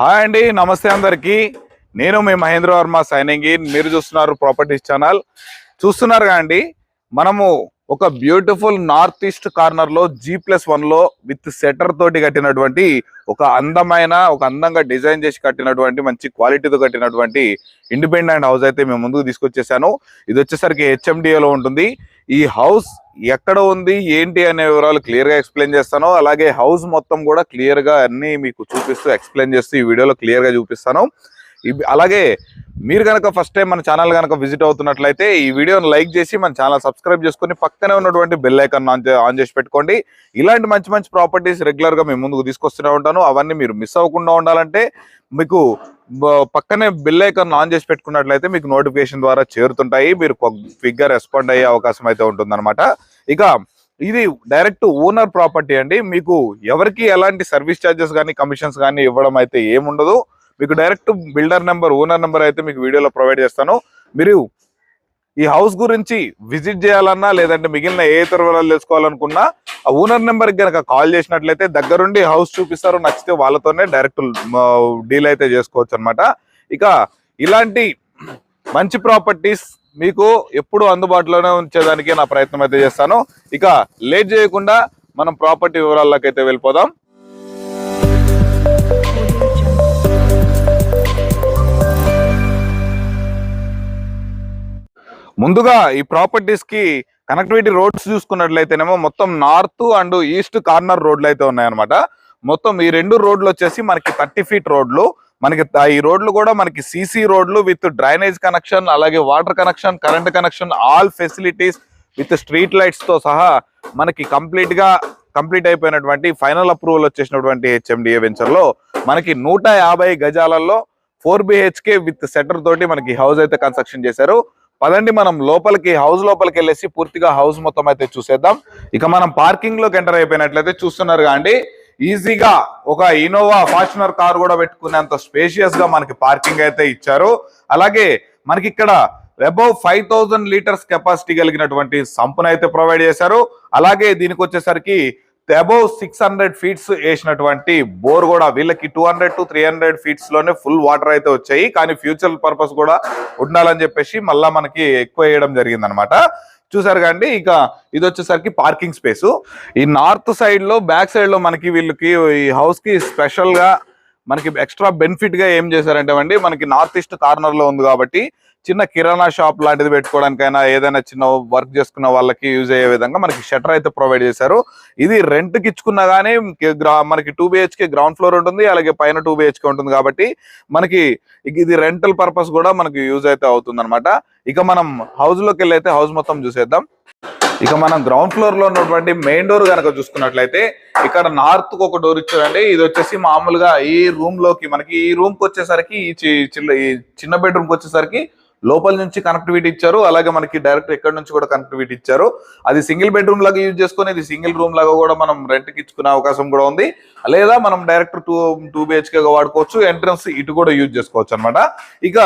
Hi అండి నమస్తే అందరికి. నేను మీ మహేంద్ర వర్మ సైనింగ్ ఇన్ మీరు చూస్తున్నారు ప్రాపర్టీస్ ఛానల్ చూస్తున్నారు అండి మనము ఒక బ్యూటిఫుల్ నార్త్ ఈస్ట్ కార్నర్లో జీ ప్లస్ వన్లో విత్ సెటర్ తోటి కట్టినటువంటి ఒక అందమైన ఒక అందంగా డిజైన్ చేసి కట్టినటువంటి మంచి క్వాలిటీతో కట్టినటువంటి ఇండిపెండెంట్ హౌస్ అయితే మేము ముందుకు తీసుకొచ్చేసాను. ఇది వచ్చేసరికి హెచ్ఎండిఏలో లో ఉంటుంది. ఈ హౌస్ ఎక్కడ ఉంది ఏంటి అనే వివరాలు క్లియర్గా ఎక్స్ప్లెయిన్ చేస్తాను. అలాగే హౌస్ మొత్తం కూడా క్లియర్గా అన్ని మీకు చూపిస్తూ ఎక్స్ప్లెయిన్ చేస్తూ ఈ వీడియోలో క్లియర్గా చూపిస్తాను. అలాగే మీరు కనుక ఫస్ట్ టైం మన ఛానల్ కనుక విజిట్ అవుతున్నట్లయితే ఈ వీడియోని లైక్ చేసి మన ఛానల్ సబ్స్క్రైబ్ చేసుకొని పక్కనే ఉన్నటువంటి బెల్ ఐకాన్ ఆన్ ఆన్ చేసి పెట్టుకోండి. ఇలాంటి మంచి మంచి ప్రాపర్టీస్ రెగ్యులర్గా మేము ముందుకు తీసుకొస్తూనే ఉంటాను. అవన్నీ మీరు మిస్ అవ్వకుండా ఉండాలంటే మీకు పక్కనే బెల్ ఐకాన్ ఆన్ చేసి పెట్టుకున్నట్లయితే మీకు నోటిఫికేషన్ ద్వారా చేరుతుంటాయి. మీరు క్విక్గా రెస్పాండ్ అయ్యే అవకాశం అయితే ఉంటుందన్నమాట. ఇక ఇది డైరెక్ట్ ఓనర్ ప్రాపర్టీ అండి. మీకు ఎవరికి ఎలాంటి సర్వీస్ ఛార్జెస్ కానీ కమిషన్స్ కానీ ఇవ్వడం అయితే ఏముండదు. మీకు direct builder number owner number అయితే మీకు వీడియోలో ప్రొవైడ్ చేస్తాను. మీరు ఈ హౌస్ గురించి విజిట్ చేయాలన్నా లేదంటే మిగిలిన ఏ ఇతర వివరాలు తెలుసుకోవాలనుకున్నా ఆ ఓనర్ నెంబర్ కనుక కాల్ చేసినట్లయితే దగ్గరుండి హౌస్ చూపిస్తారు. నచ్చితే వాళ్ళతోనే డైరెక్ట్ డీల్ అయితే చేసుకోవచ్చు అన్నమాట. ఇక ఇలాంటి మంచి ప్రాపర్టీస్ మీకు ఎప్పుడు అందుబాటులోనే ఉంచేదానికి నా ప్రయత్నం అయితే చేస్తాను. ఇక లేట్ చేయకుండా మనం ప్రాపర్టీ వివరాల్లోకి అయితే వెళ్ళిపోదాం. ముందుగా ఈ ప్రాపర్టీస్కి కనెక్టివిటీ రోడ్స్ చూసుకున్నట్లయితేనేమో మొత్తం నార్త్ అండ్ ఈస్ట్ కార్నర్ రోడ్లు అయితే ఉన్నాయన్నమాట. మొత్తం ఈ రెండు రోడ్లు వచ్చేసి మనకి థర్టీ ఫీట్ రోడ్లు మనకి ఈ రోడ్లు కూడా మనకి సీసీ రోడ్లు విత్ డ్రైనేజ్ కనెక్షన్ అలాగే water connection current connection all facilities with street లైట్స్తో సహా మనకి కంప్లీట్గా కంప్లీట్ అయిపోయినటువంటి ఫైనల్ అప్రూవల్ వచ్చేసినటువంటి హెచ్ఎండిఏ వెంచర్లో మనకి నూట యాభై గజాలలో ఫోర్ బిహెచ్కే విత్ సెటర్ తోటి మనకి హౌస్ అయితే కన్స్ట్రక్షన్ చేశారు. పదండి మనం లోపలికి హౌస్ లోపలికి వెళ్ళేసి పూర్తిగా హౌస్ మొత్తం అయితే చూసేద్దాం. ఇక మనం పార్కింగ్లోకి ఎంటర్ అయిపోయినట్లయితే చూస్తున్నారు కాండి ఈజీగా ఒక ఇనోవా ఫార్చునర్ కార్ కూడా పెట్టుకునేంత స్పేషియస్గా మనకి పార్కింగ్ అయితే ఇచ్చారు. అలాగే మనకి ఇక్కడ above five thousand liters capacity కలిగినటువంటి సంపును అయితే ప్రొవైడ్ చేశారు. అలాగే దీనికి వచ్చేసరికి అబౌవ్ సిక్స్ హండ్రెడ్ ఫీట్స్ వేసినటువంటి బోర్ కూడా వీళ్ళకి two hundred to three hundred ఫీట్స్లోనే full water అయితే వచ్చాయి. కానీ ఫ్యూచర్ పర్పస్ కూడా ఉండాలని చెప్పేసి మళ్ళా మనకి ఎక్కువ వేయడం జరిగింది అనమాట చూసారు కండి ఇక ఇది వచ్చేసరికి పార్కింగ్ స్పేస్. ఈ నార్త్ సైడ్లో బ్యాక్ సైడ్లో మనకి వీళ్ళకి ఈ హౌస్కి స్పెషల్గా మనకి ఎక్స్ట్రా బెనిఫిట్గా ఏం చేశారంటే అండి మనకి నార్త్ ఈస్ట్ కార్నర్లో ఉంది కాబట్టి చిన్న కిరాణా షాప్ లాంటిది పెట్టుకోవడానికైనా ఏదైనా చిన్న వర్క్ చేసుకున్న వాళ్ళకి యూజ్ అయ్యే విధంగా మనకి షటర్ అయితే ప్రొవైడ్ చేశారు. ఇది రెంట్కి ఇచ్చుకున్నా గానీ మనకి టూ బిహెచ్కే గ్రౌండ్ ఫ్లోర్ ఉంటుంది అలాగే పైన టూ బిహెచ్కే ఉంటుంది కాబట్టి మనకి ఇది రెంటల్ పర్పస్ కూడా మనకి యూజ్ అయితే అవుతుంది అనమాట ఇక మనం హౌస్లోకి వెళ్ళి అయితే హౌస్ మొత్తం చూసేద్దాం. ఇక మనం గ్రౌండ్ ఫ్లోర్లో ఉన్నటువంటి మెయిన్ డోర్ కనుక చూసుకున్నట్లయితే ఇక్కడ నార్త్కు ఒక డోర్ ఇచ్చారండి. ఇది వచ్చేసి మామూలుగా ఈ రూమ్లోకి మనకి ఈ రూమ్కి వచ్చేసరికి ఈ చి- చిన్న ఈ చిన్న బెడ్రూమ్కి వచ్చేసరికి లోపల నుంచి కనెక్టివిటీ ఇచ్చారు. అలాగే మనకి డైరెక్ట్ ఎక్కడి నుంచి కూడా కనెక్టివిటీ ఇచ్చారు. అది సింగిల్ బెడ్రూమ్ లాగా యూజ్ చేసుకొని ఇది సింగిల్ రూమ్ లాగా కూడా మనం రెంట్కి ఇచ్చుకునే అవకాశం కూడా ఉంది. లేదా మనం డైరెక్ట్ టూ టూ బిహెచ్కే వాడుకోవచ్చు. ఎంట్రన్స్ ఇటు కూడా యూజ్ చేసుకోవచ్చు అనమాట ఇక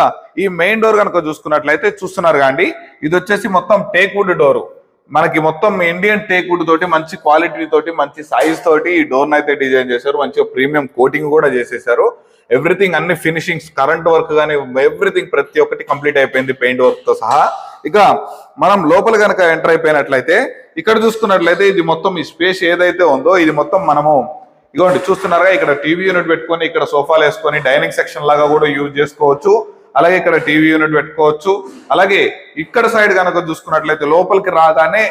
ఈ మెయిన్ డోర్ కనుక చూసుకున్నట్లయితే చూస్తున్నారు కాండి ఇది వచ్చేసి మొత్తం టేక్ వుడ్ డోర్ మనకి మొత్తం ఇండియన్ టేక్ వుడ్ తోటి మంచి క్వాలిటీ తోటి మంచి సైజ్ తోటి ఈ డోర్ అయితే డిజైన్ చేశారు. మంచిగా ప్రీమియం కోటింగ్ కూడా చేసేసారు ఎవ్రీథింగ్ అన్ని ఫినిషింగ్స్ కరెంట్ వర్క్ కానీ ఎవ్రీథింగ్ ప్రతి ఒక్కటి కంప్లీట్ అయిపోయింది పెయింట్ వర్క్తో సహా. ఇక మనం లోపల కనుక ఎంటర్ అయిపోయినట్లయితే ఇక్కడ చూసుకున్నట్లయితే ఇది మొత్తం ఈ స్పేస్ ఏదైతే ఉందో ఇది మొత్తం మనము ఇగోండి చూస్తున్నారుగా ఇక్కడ టీవీ యూనిట్ పెట్టుకొని ఇక్కడ సోఫాలు వేసుకొని డైనింగ్ సెక్షన్ లాగా కూడా యూజ్ చేసుకోవచ్చు. అలాగే ఇక్కడ టీవీ యూనిట్ పెట్టుకోవచ్చు. అలాగే ఇక్కడ సైడ్ కనుక చూసుకున్నట్లయితే లోపలికి రాగానే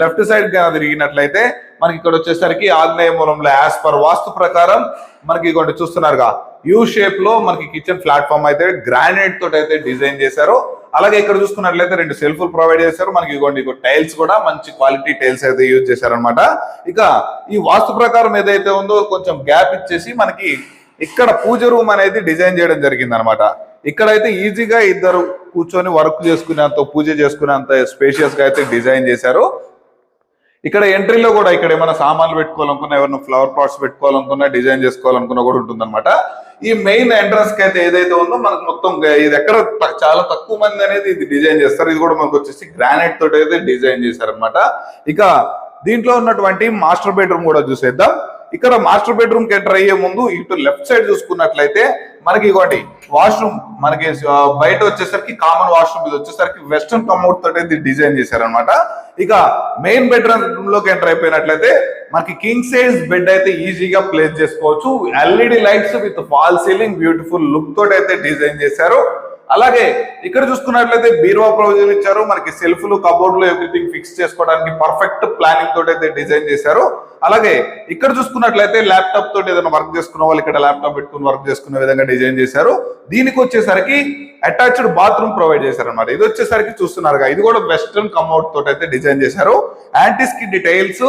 లెఫ్ట్ సైడ్ కనుక తిరిగినట్లయితే మనకి ఇక్కడ వచ్చేసరికి ఆగ్నేయ మూలంలో యాజ్ పర్ వాస్తు ప్రకారం మనకి ఇగోండి చూస్తున్నారుగా యూ షేప్లో మనకి కిచెన్ ప్లాట్ఫామ్ అయితే గ్రానైట్ తోటి అయితే డిజైన్ చేశారు. అలాగే ఇక్కడ చూసుకున్నట్లయితే రెండు సెల్ఫ్లు ప్రొవైడ్ చేశారు. మనకి ఇగోండి టైల్స్ కూడా మంచి క్వాలిటీ టైల్స్ అయితే యూజ్ చేశారనమాట ఇక ఈ వాస్తు ప్రకారం ఏదైతే ఉందో కొంచెం గ్యాప్ ఇచ్చేసి మనకి ఇక్కడ పూజ రూమ్ అనేది డిజైన్ చేయడం జరిగింది అనమాట ఇక్కడైతే ఈజీగా ఇద్దరు కూర్చొని వర్క్ చేసుకునేంత పూజ చేసుకునేంత స్పేషియస్గా అయితే డిజైన్ చేశారు. ఇక్కడ ఎంట్రీలో కూడా ఇక్కడ ఏమైనా సామాన్లు పెట్టుకోవాలనుకున్నా ఎవరైనా ఫ్లవర్ పాట్స్ పెట్టుకోవాలనుకున్నా డిజైన్ చేసుకోవాలనుకున్నా కూడా ఉంటుంది ఈ మెయిన్ ఎంట్రన్స్కి అయితే ఏదైతే ఉందో మనకు మొత్తం ఇది ఎక్కడ చాలా తక్కువ మంది అనేది ఇది డిజైన్ చేస్తారు. ఇది కూడా మనకు వచ్చేసి గ్రానైట్ తోటి అయితే డిజైన్ చేశారనమాట ఇక దీంట్లో ఉన్నటువంటి మాస్టర్ బెడ్రూమ్ కూడా చూసేద్దాం. ఇక్కడ మాస్టర్ బెడ్రూమ్కి ఎంటర్ అయ్యే ముందు ఇటు లెఫ్ట్ సైడ్ చూసుకున్నట్లయితే మనకి ఇవ్వండి వాష్రూమ్ మనకి బయట వచ్చేసరికి కామన్ వాష్రూమ్ ఇది వచ్చేసరికి వెస్ట్రన్ కమౌట్ తోటి ఇది డిజైన్ చేశారనమాట ఇక మెయిన్ బెడ్రూమ్లోకి ఎంటర్ అయిపోయినట్లయితే మనకి కింగ్ సైజ్ బెడ్ అయితే ఈజీగా ప్లేస్ చేసుకోవచ్చు. LED lights with fall ceiling beautiful look తోటి అయితే డిజైన్ చేశారు. అలాగే ఇక్కడ చూసుకున్నట్లయితే బీరువా ప్రొవిజన్ ఇచ్చారు. మనకి సెల్ఫ్లు కబోర్డ్లు ఎవ్రీథింగ్ ఫిక్స్ చేసుకోవడానికి పర్ఫెక్ట్ ప్లానింగ్ తోటి అయితే డిజైన్ చేశారు. అలాగే ఇక్కడ చూసుకున్నట్లయితే ల్యాప్టాప్ తోటి ఏదైనా వర్క్ చేసుకున్న వాళ్ళు ఇక్కడ ల్యాప్టాప్ పెట్టుకుని వర్క్ చేసుకునే విధంగా డిజైన్ చేశారు. దీనికి వచ్చేసరికి అటాచ్డ్ బాత్రూమ్ ప్రొవైడ్ చేశారనమాట ఇది వచ్చేసరికి చూస్తున్నారుగా ఇది కూడా వెస్ట్రన్ కమౌట్ తోటి అయితే డిజైన్ చేశారు. యాంటీ డీటెయిల్స్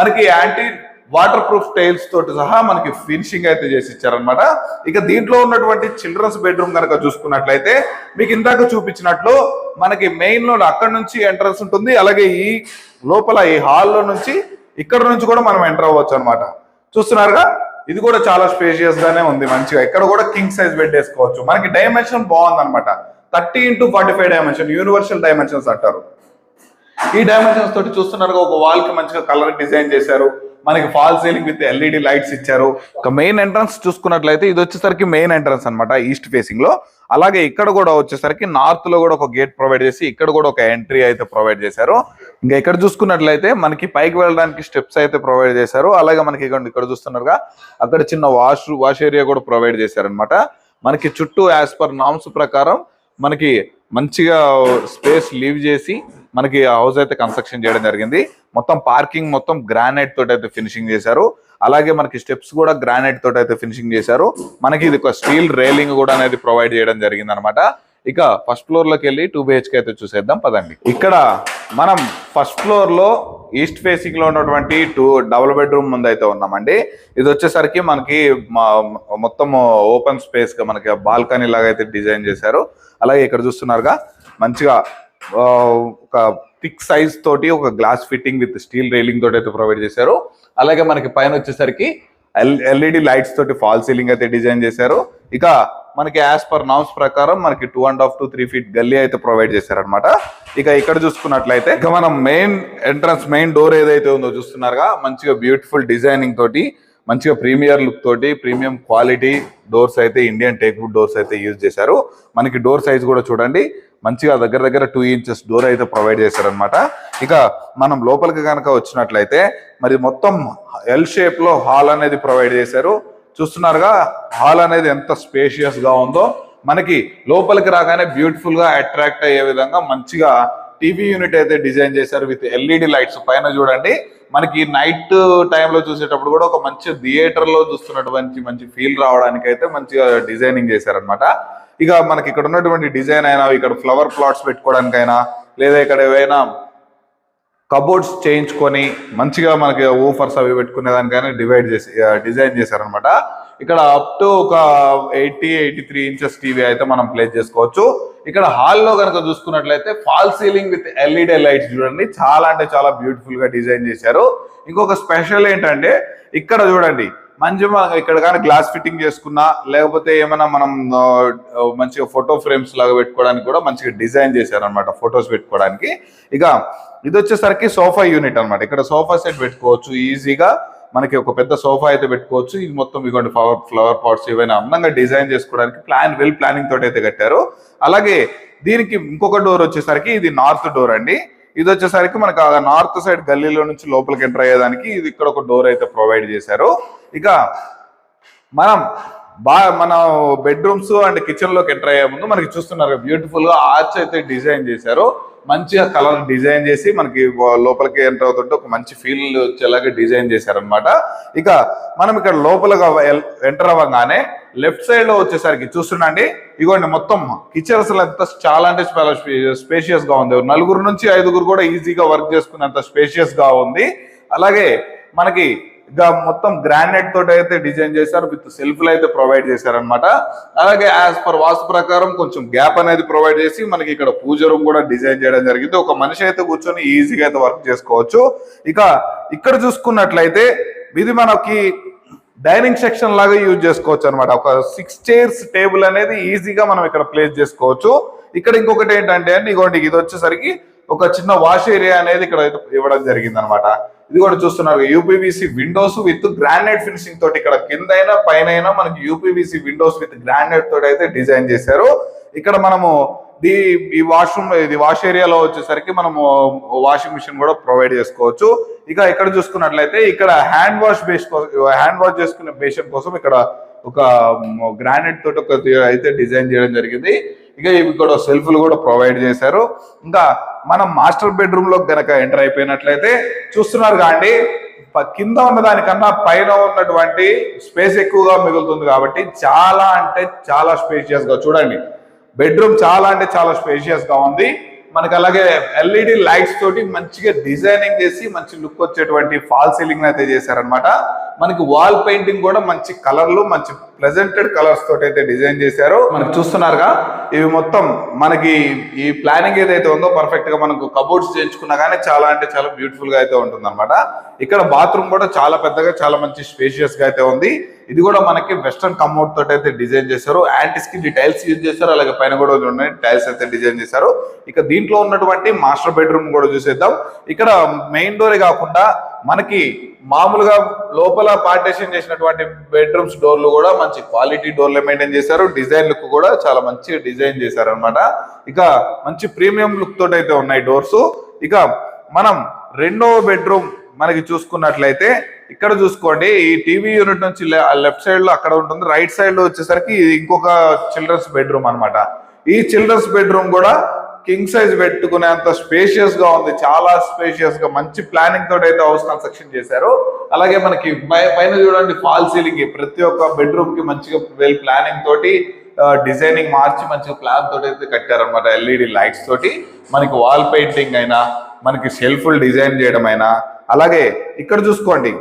మనకి యాంటీ వాటర్ ప్రూఫ్ టైల్స్ తోటి సహా మనకి ఫినిషింగ్ అయితే చేసి ఇచ్చారనమాట ఇక దీంట్లో ఉన్నటువంటి చిల్డ్రన్స్ బెడ్రూమ్ కనుక చూసుకున్నట్లయితే మీకు ఇందాక చూపించినట్లు మనకి మెయిన్లో అక్కడ నుంచి ఎంట్రన్స్ ఉంటుంది. అలాగే ఈ లోపల ఈ హాల్లో నుంచి ఇక్కడ నుంచి కూడా మనం ఎంటర్ అవ్వచ్చు అనమాట చూస్తున్నారుగా? ఇది కూడా చాలా స్పేషియస్ గానే ఉంది మంచిగా. ఇక్కడ కూడా కింగ్ సైజ్ బెడ్ వేసుకోవచ్చు. మనకి డైమెన్షన్ బాగుంది అనమాట thirty into forty five dimension universal dimensions అంటారు. ఈ డైమెన్షన్స్ తోటి చూస్తున్నారు ఒక వాల్కి మంచిగా కలర్ డిజైన్ చేశారు. మనకి fall ceiling with LED lights ఇచ్చారు. ఒక మెయిన్ ఎంట్రన్స్ చూసుకున్నట్లయితే ఇది వచ్చేసరికి మెయిన్ ఎంట్రన్స్ అన్నమాట ఈస్ట్ ఫేసింగ్లో. అలాగే ఇక్కడ కూడా వచ్చేసరికి నార్త్లో కూడా ఒక గేట్ ప్రొవైడ్ చేసి ఇక్కడ కూడా ఒక ఎంట్రీ అయితే ప్రొవైడ్ చేశారు. ఇంకా ఇక్కడ చూసుకున్నట్లయితే మనకి పైకి వెళ్ళడానికి స్టెప్స్ అయితే ప్రొవైడ్ చేశారు. అలాగే మనకి ఇక్కడ ఇక్కడ చూస్తున్నారుగా అక్కడ చిన్న వాష్ వాష్ ఏరియా కూడా ప్రొవైడ్ చేశారనమాట మనకి చుట్టూ యాజ్ పర్ నామ్స్ ప్రకారం మనకి మంచిగా స్పేస్ లీవ్ చేసి మనకి హౌస్ అయితే కన్స్ట్రక్షన్ చేయడం జరిగింది. మొత్తం పార్కింగ్ మొత్తం గ్రానైట్ తోటి అయితే ఫినిషింగ్ చేశారు. అలాగే మనకి స్టెప్స్ కూడా గ్రానైట్ తోటి అయితే ఫినిషింగ్ చేశారు. మనకి ఇది ఒక స్టీల్ రైలింగ్ కూడా అనేది ప్రొవైడ్ చేయడం జరిగింది అనమాట ఇక ఫస్ట్ ఫ్లోర్లోకి వెళ్ళి టూ బిహెచ్కే అయితే చూసేద్దాం పదండి. ఇక్కడ మనం ఫస్ట్ ఫ్లోర్లో ఈస్ట్ ఫేసింగ్లో ఉన్నటువంటి టూ డబుల్ బెడ్రూమ్ ముందు అయితే ఉన్నామండి. ఇది వచ్చేసరికి మనకి మా- మొత్తం ఓపెన్ స్పేస్గా మనకి బాల్కనీ లాగా అయితే డిజైన్ చేశారు. అలాగే ఇక్కడ చూస్తున్నారుగా మంచిగా ఒక థిక్ సైజ్ తోటి ఒక glass fitting with steel railing తోటి అయితే ప్రొవైడ్ చేశారు. అలాగే మనకి పైన వచ్చేసరికి ఎల్ఈడి లైట్స్ తోటి ఫాల్ సీలింగ్ అయితే డిజైన్ చేశారు. ఇక మనకి యాజ్ పర్ నామ్స్ ప్రకారం మనకి two and half to three feet గల్లీ అయితే ప్రొవైడ్ చేశారనమాట ఇక ఇక్కడ చూసుకున్నట్లయితే ఇక మనం మెయిన్ ఎంట్రన్స్ మెయిన్ డోర్ ఏదైతే ఉందో చూస్తున్నారుగా మంచిగా బ్యూటిఫుల్ డిజైనింగ్ తోటి మంచిగా ప్రీమియర్ లుక్ తోటి ప్రీమియం క్వాలిటీ డోర్స్ అయితే ఇండియన్ టేక్వుడ్ డోర్స్ అయితే యూజ్ చేశారు. మనకి డోర్ సైజ్ కూడా చూడండి మంచిగా దగ్గర దగ్గర టూ ఇంచెస్ డోర్ అయితే ప్రొవైడ్ చేశారనమాట ఇక మనం లోపలికి కనుక వచ్చినట్లయితే మరి మొత్తం ఎల్ షేప్లో హాల్ అనేది ప్రొవైడ్ చేశారు. చూస్తున్నారుగా హాల్ అనేది ఎంత స్పేషియస్గా ఉందో. మనకి లోపలికి రాగానే బ్యూటిఫుల్గా అట్రాక్ట్ అయ్యే విధంగా మంచిగా టీవీ యూనిట్ అయితే డిజైన్ చేశారు విత్ ఎల్ఈడి లైట్స్ పైన చూడండి. మనకి నైట్ టైంలో చూసేటప్పుడు కూడా ఒక మంచి థియేటర్లో చూస్తున్నటువంటి మంచి ఫీల్ రావడానికి అయితే మంచిగా డిజైనింగ్ చేశారనమాట ఇక మనకి ఇక్కడ ఉన్నటువంటి డిజైన్ అయినా ఇక్కడ ఫ్లవర్ ప్లాట్స్ పెట్టుకోవడానికైనా లేదా ఇక్కడ ఏవైనా కబోర్డ్స్ చేయించుకొని మంచిగా మనకి ఓఫర్స్ అవి పెట్టుకునే దానికైనా డివైడ్ చేసి డిజైన్ చేశారనమాట. ఇక్కడ అప్ టు ఒక eighty eighty three inches TV అయితే మనం ప్లేస్ చేసుకోవచ్చు. ఇక్కడ హాల్లో కనుక చూసుకున్నట్లయితే fall ceiling with LED lights చూడండి. చాలా అంటే చాలా బ్యూటిఫుల్గా డిజైన్ చేశారు. ఇంకొక స్పెషల్ ఏంటంటే ఇక్కడ చూడండి. మంచి ఇక్కడ కానీ గ్లాస్ ఫిట్టింగ్ చేసుకున్నా లేకపోతే ఏమైనా మనం మంచిగా ఫోటో ఫ్రేమ్స్ లాగా పెట్టుకోవడానికి కూడా మంచిగా డిజైన్ చేశారనమాట ఫొటోస్ పెట్టుకోవడానికి. ఇక ఇది వచ్చేసరికి సోఫా యూనిట్ అన్నమాట. ఇక్కడ సోఫా సెట్ పెట్టుకోవచ్చు ఈజీగా మనకి ఒక పెద్ద సోఫా అయితే పెట్టుకోవచ్చు. ఇది మొత్తం ఇవ్వండి ఫ్లవర్ ఫ్లవర్ పాట్స్ ఏవైనా అందంగా డిజైన్ చేసుకోవడానికి ప్లాన్ వెల్ ప్లానింగ్ తోటి అయితే కట్టారు. అలాగే దీనికి ఇంకొక డోర్ వచ్చేసరికి ఇది నార్త్ డోర్ అండి. ఇది వచ్చేసరికి మనకు ఆ నార్త్ సైడ్ గల్లీలో నుంచి లోపలికి ఎంటర్ అయ్యేదానికి ఇది ఇక్కడ ఒక డోర్ అయితే ప్రొవైడ్ చేశారు. ఇక మనం బా మన బెడ్రూమ్స్ అండ్ కిచెన్లోకి ఎంటర్ అయ్యే ముందు మనకి చూస్తున్నారు బ్యూటిఫుల్గా ఆర్చ్ అయితే డిజైన్ చేశారు. మంచిగా కలర్ డిజైన్ చేసి మనకి లోపలికి ఎంటర్ అవుతుంటే ఒక మంచి ఫీల్ వచ్చేలాగా డిజైన్ చేశారనమాట ఇక మనం ఇక్కడ లోపలగా ఎంటర్ అవ్వగానే లెఫ్ట్ సైడ్లో వచ్చేసరికి చూస్తుండండి. ఇగోండి మొత్తం కిచెన్ అసలు ఎంత చాలా అంటే చాలా స్పేషియస్గా ఉంది. నలుగురు నుంచి ఐదుగురు కూడా ఈజీగా వర్క్ చేసుకునేంత స్పేషియస్గా ఉంది. అలాగే మనకి మొత్తం గ్రానైట్ తోటి అయితే డిజైన్ చేశారు విత్ సెల్ఫ్లు అయితే ప్రొవైడ్ చేశారనమాట అలాగే యాజ్ పర్ వాస్తు ప్రకారం కొంచెం గ్యాప్ అనేది ప్రొవైడ్ చేసి మనకి ఇక్కడ పూజ రూమ్ కూడా డిజైన్ చేయడం జరిగింది. ఒక మనిషి అయితే కూర్చొని ఈజీగా అయితే వర్క్ చేసుకోవచ్చు. ఇక ఇక్కడ చూసుకున్నట్లయితే ఇది మనకి డైనింగ్ సెక్షన్ లాగా యూజ్ చేసుకోవచ్చు అనమాట ఒక సిక్స్ చైర్స్ టేబుల్ అనేది ఈజీగా మనం ఇక్కడ ప్లేస్ చేసుకోవచ్చు. ఇక్కడ ఇంకొకటి ఏంటంటే అండి ఇగోండి ఇది వచ్చేసరికి ఒక చిన్న వాష్ ఏరియా అనేది ఇక్కడ అయితే ఇవ్వడం జరిగింది అనమాట ఇది కూడా చూస్తున్నారు UPVC windows with granite finishing తోటి ఇక్కడ కింద అయినా పైన మనకి యూపీవీసీ విండోస్ విత్ గ్రానైట్ తోటి అయితే డిజైన్ చేశారు. ఇక్కడ మనము ది ఈ వాష్రూమ్ ఇది వాష్ ఏరియాలో వచ్చేసరికి మనము వాషింగ్ మిషన్ కూడా ప్రొవైడ్ చేసుకోవచ్చు. ఇక ఇక్కడ చూసుకున్నట్లయితే ఇక్కడ hand wash base hand wash చేసుకునే బేషన్ కోసం ఇక్కడ ఒక గ్రానైట్ తోటి ఒక అయితే డిజైన్ చేయడం జరిగింది. ఇక ఇవి కూడా సెల్ఫ్లు కూడా ప్రొవైడ్ చేశారు. ఇంకా మనం మాస్టర్ బెడ్రూమ్లో గనక ఎంటర్ అయిపోయినట్లయితే చూస్తున్నారు కాండి కింద ఉన్న దానికన్నా పైన ఉన్నటువంటి స్పేస్ ఎక్కువగా మిగులుతుంది కాబట్టి చాలా అంటే చాలా స్పేషియస్గా చూడండి బెడ్రూమ్ చాలా అంటే చాలా స్పేషియస్గా ఉంది. మనకి అలాగే ఎల్ఈడి లైట్స్ తోటి మంచిగా డిజైనింగ్ చేసి మంచి లుక్ వచ్చేటువంటి ఫాల్ సీలింగ్ అయితే చేశారనమాట మనకి వాల్ పెయింటింగ్ కూడా మంచి కలర్లు మంచి ప్రెజెంటెడ్ కలర్స్ తోటి అయితే డిజైన్ చేశారు. మనకు చూస్తున్నారుగా ఇవి మొత్తం మనకి ఈ ప్లానింగ్ ఏదైతే ఉందో పర్ఫెక్ట్గా మనకు కబోర్డ్స్ చేయించుకున్నా కానీ చాలా అంటే చాలా బ్యూటిఫుల్గా అయితే ఉంటుంది ఇక్కడ బాత్రూమ్ కూడా చాలా పెద్దగా చాలా మంచి స్పేషియస్గా అయితే ఉంది. ఇది కూడా మనకి వెస్టర్న్ కమోడ్ తోటి అయితే డిజైన్ చేశారు. యాంటీ స్కిన్ టైల్స్ యూజ్ చేశారు. అలాగే పైన కూడా ఉన్నాయి టైల్స్ అయితే డిజైన్ చేశారు. ఇక దీంట్లో ఉన్నటువంటి మాస్టర్ బెడ్రూమ్ కూడా చూసేద్దాం. ఇక్కడ మెయిన్ డోరే కాకుండా మనకి మామూలుగా లోపల పార్టేషన్ చేసినటువంటి బెడ్రూమ్స్ డోర్లు కూడా మంచి క్వాలిటీ డోర్లు మెయింటైన్ చేశారు. డిజైన్ లుక్ కూడా చాలా మంచి డిజైన్ చేశారు అనమాట ఇక మంచి ప్రీమియం లుక్ తోటి అయితే ఉన్నాయి డోర్స్ ఇక మనం రెండవ బెడ్రూమ్ మనకి చూసుకున్నట్లయితే ఇక్కడ చూసుకోండి ఈ టీవీ యూనిట్ నుంచి లెఫ్ట్ సైడ్లో అక్కడ ఉంటుంది రైట్ సైడ్లో వచ్చేసరికి ఇంకొక చిల్డ్రన్స్ బెడ్రూమ్ అనమాట ఈ చిల్డ్రన్స్ బెడ్రూమ్ కూడా కింగ్ సైజ్ పెట్టుకునేంత స్పేషియస్గా ఉంది చాలా స్పేషియస్గా మంచి ప్లానింగ్ తోటి అయితే హౌస్ కన్స్ట్రక్షన్ చేశారు. అలాగే మనకి పై- పైన చూడండి ఫాల్ సీలింగ్ ప్రతి ఒక్క బెడ్రూమ్కి మంచిగా వెల్ ప్లానింగ్ తోటి డిజైనింగ్ మార్చి మంచిగా ప్లాన్ తోటి అయితే కట్టారనమాట ఎల్ఈడి లైట్స్ తోటి. మనకి వాల్ పెయింటింగ్ అయినా మనకి సెల్ఫ్ డిజైన్ చేయడం అయినా అలాగే ఇక్కడ చూసుకోండి.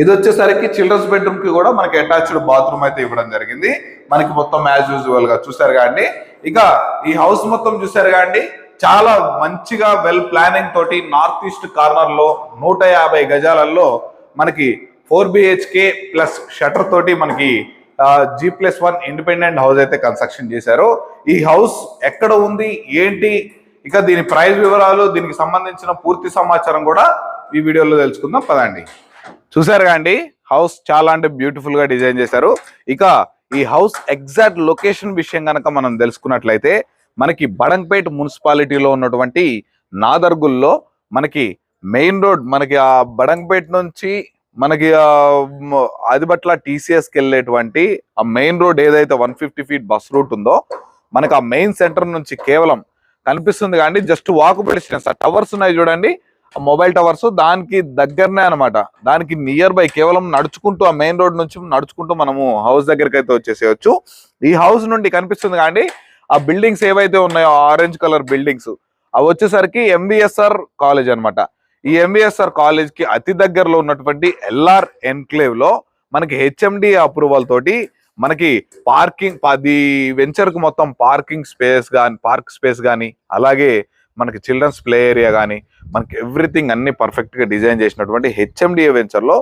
ఇది వచ్చేసరికి చిల్డ్రన్స్ బెడ్రూమ్కి కూడా మనకి అటాచ్డ్ బాత్రూమ్ అయితే ఇవ్వడం జరిగింది. మనకి మొత్తం యాజ్ యూజువల్గా చూసారు కాండి ఇక ఈ హౌస్ మొత్తం చూసారు కాండి చాలా మంచిగా వెల్ ప్లానింగ్ తోటి నార్త్ ఈస్ట్ కార్నర్లో నూట యాభై గజాలలో మనకి ఫోర్ బిహెచ్కే ప్లస్ షటర్ తోటి మనకి G plus one independent house అయితే కన్స్ట్రక్షన్ చేశారు. ఈ హౌస్ ఎక్కడ ఉంది? ఏంటి? ఇక దీని ప్రైజ్ వివరాలు దీనికి సంబంధించిన పూర్తి సమాచారం కూడా ఈ వీడియోలో తెలుసుకుందాం. పదండి. చూసారు అండి? హౌస్ చాలా అంటే బ్యూటిఫుల్గా డిజైన్ చేశారు. ఇక ఈ హౌస్ ఎగ్జాక్ట్ లొకేషన్ విషయం కనుక మనం తెలుసుకున్నట్లయితే మనకి బడంపేట్ మున్సిపాలిటీలో ఉన్నటువంటి నాదర్గుల్లో మనకి మెయిన్ రోడ్ మనకి ఆ బడంపేట్ నుంచి మనకి అది మ- ఆదిబట్ల టీసీఎస్కి వెళ్ళేటువంటి ఆ మెయిన్ రోడ్ ఏదైతే one fifty feet bus route ఉందో మనకి ఆ మెయిన్ సెంటర్ నుంచి కేవలం కనిపిస్తుంది కానీ జస్ట్ వాకబుల్ డిస్టెన్స్ ఆ టవర్స్ ఉన్నాయి చూడండి. ఆ మొబైల్ టవర్స్ దానికి దగ్గరనే అన్నమాట. దానికి నియర్ బై కేవలం నడుచుకుంటూ ఆ మెయిన్ రోడ్ నుంచి నడుచుకుంటూ మనము హౌస్ దగ్గరికి అయితే వచ్చేసేయచ్చు. ఈ హౌస్ నుండి కనిపిస్తుంది కానీ ఆ బిల్డింగ్స్ ఏవైతే ఉన్నాయో ఆరెంజ్ కలర్ బిల్డింగ్స్ అవి వచ్చేసరికి ఎంబీఎస్ఆర్ కాలేజ్ అన్నమాట. ఈ ఎంబీఎస్ఆర్ కాలేజ్కి అతి దగ్గరలో ఉన్నటువంటి ఎల్ఆర్ ఎన్క్లేవ్లో మనకి హెచ్ఎండి అప్రూవల్ తోటి మనకి పార్కింగ్ అది వెంచర్కు మొత్తం పార్కింగ్ స్పేస్ గాని పార్క్ స్పేస్ కానీ అలాగే మనకి చిల్డ్రన్స్ ప్లే ఏరియా కానీ మనకి ఎవ్రీథింగ్ అన్ని పర్ఫెక్ట్గా డిజైన్ చేసినటువంటి హెచ్ఎండిఏ వెంచర్లో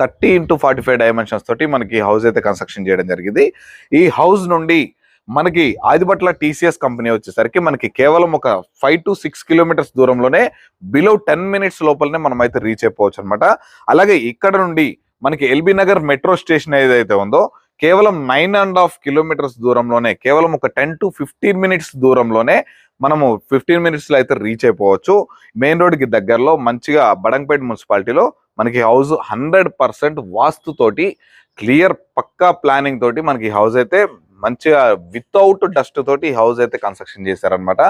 thirty into forty five dimensions తోటి మనకి హౌస్ అయితే కన్స్ట్రక్షన్ చేయడం జరిగింది. ఈ హౌస్ నుండి మనకి ఆదిపట్ల టీసీఎస్ కంపెనీ వచ్చేసరికి మనకి కేవలం ఒక ఫైవ్ టు సిక్స్ కిలోమీటర్స్ దూరంలోనే బిలో టెన్ మినిట్స్ లోపలనే మనం అయితే రీచ్ అయిపోవచ్చు అనమాట అలాగే ఇక్కడ నుండి మనకి ఎల్బీ నగర్ మెట్రో స్టేషన్ ఏదైతే ఉందో కేవలం నైన్ అండ్ హాఫ్ కిలోమీటర్స్ దూరంలోనే కేవలం ఒక టెన్ టు ఫిఫ్టీన్ మినిట్స్ దూరంలోనే మనము ఫిఫ్టీన్ మినిట్స్లో అయితే రీచ్ అయిపోవచ్చు. మెయిన్ రోడ్కి దగ్గరలో మంచిగా బడంగపేట మున్సిపాలిటీలో మనకి హౌస్ హండ్రెడ్ పర్సెంట్ వాస్తుతోటి క్లియర్ పక్కా ప్లానింగ్ తోటి మనకి హౌస్ అయితే మంచిగా వితౌట్ డస్ట్ తోటి హౌస్ అయితే కన్స్ట్రక్షన్ చేశారనమాట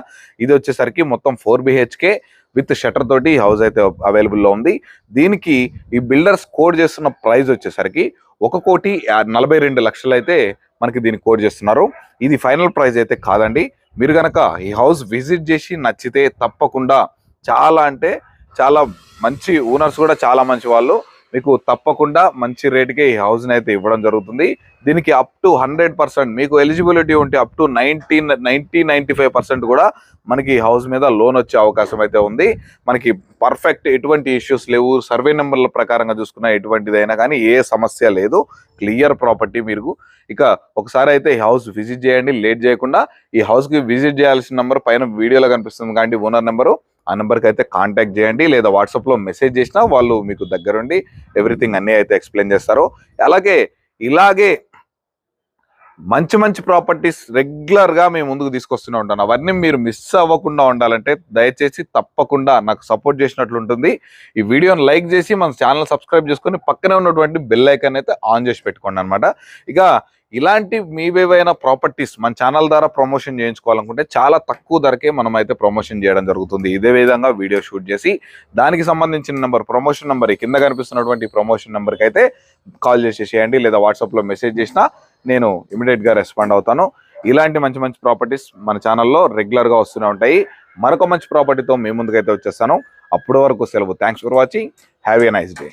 ఇది వచ్చేసరికి మొత్తం ఫోర్ బిహెచ్కే. విత్ షటర్ తోటి హౌస్ అయితే అవైలబుల్లో ఉంది. దీనికి ఈ బిల్డర్స్ కోడ్ చేస్తున్న ప్రైస్ వచ్చేసరికి ఒక కోటి నలభై రెండు లక్షలు అయితే మనకి దీన్ని కోడ్ చేస్తున్నారు. ఇది ఫైనల్ ప్రైస్ అయితే కాదండి. మీరు కనుక ఈ హౌస్ విజిట్ చేసి నచ్చితే తప్పకుండా చాలా అంటే చాలా మంచి ఓనర్స్ కూడా చాలా మంచి వాళ్ళు మీకు తప్పకుండా మంచి రేటుకే ఈ హౌస్ని అయితే ఇవ్వడం జరుగుతుంది. దీనికి అప్ టు హండ్రెడ్ పర్సెంట్ మీకు ఎలిజిబిలిటీ ఉంటే up to nineteen ninety ninety five percent కూడా మనకి ఈ హౌస్ మీద లోన్ వచ్చే అవకాశం అయితే ఉంది. మనకి పర్ఫెక్ట్ ఎటువంటి ఇష్యూస్ లేవు. సర్వే నెంబర్ల ప్రకారంగా చూసుకున్న ఎటువంటిదైనా కానీ ఏ సమస్య లేదు. క్లియర్ ప్రాపర్టీ మీరు ఇక ఒకసారి అయితే ఈ హౌస్ విజిట్ చేయండి. లేట్ చేయకుండా ఈ హౌస్కి విజిట్ చేయాల్సిన నెంబర్ పైన వీడియోలో కనిపిస్తుంది. కానీ ఓనర్ నెంబరు ఆ నెంబర్కి అయితే కాంటాక్ట్ చేయండి. లేదా వాట్సాప్లో మెసేజ్ చేసినా వాళ్ళు మీకు దగ్గరుండి ఎవ్రీథింగ్ అన్నీ అయితే ఎక్స్ప్లెయిన్ చేస్తారు. అలాగే ఇలాగే మంచి మంచి ప్రాపర్టీస్ రెగ్యులర్గా మేము ముందుకు తీసుకొస్తూనే ఉంటాను అవన్నీ మీరు మిస్ అవ్వకుండా ఉండాలంటే దయచేసి తప్పకుండా నాకు సపోర్ట్ చేసినట్లు ఉంటుంది. ఈ వీడియోని లైక్ చేసి మన ఛానల్ సబ్స్క్రైబ్ చేసుకొని పక్కనే ఉన్నటువంటి బెల్ ఐకాన్ అయితే ఆన్ చేసి పెట్టుకోండి అనమాట ఇక ఇలాంటి మీవేవైనా ప్రాపర్టీస్ మన ఛానల్ ద్వారా ప్రమోషన్ చేయించుకోవాలనుకుంటే చాలా తక్కువ ధరకే మనం అయితే ప్రమోషన్ చేయడం జరుగుతుంది. ఇదే విధంగా వీడియో షూట్ చేసి దానికి సంబంధించిన నెంబర్ ప్రమోషన్ నెంబర్ కింద కనిపిస్తున్నటువంటి ప్రమోషన్ నెంబర్కి అయితే కాల్ చేసేసేయండి లేదా వాట్సాప్లో మెసేజ్ చేసినా నేను ఇమీడియట్గా రెస్పాండ్ అవుతాను. ఇలాంటి మంచి మంచి ప్రాపర్టీస్ మన ఛానల్లో రెగ్యులర్గా వస్తూనే ఉంటాయి. మరొక మంచి ప్రాపర్టీతో మీ ముందుకైతే వచ్చేస్తాను. అప్పటి వరకు సెలవు. Thanks for watching have a nice day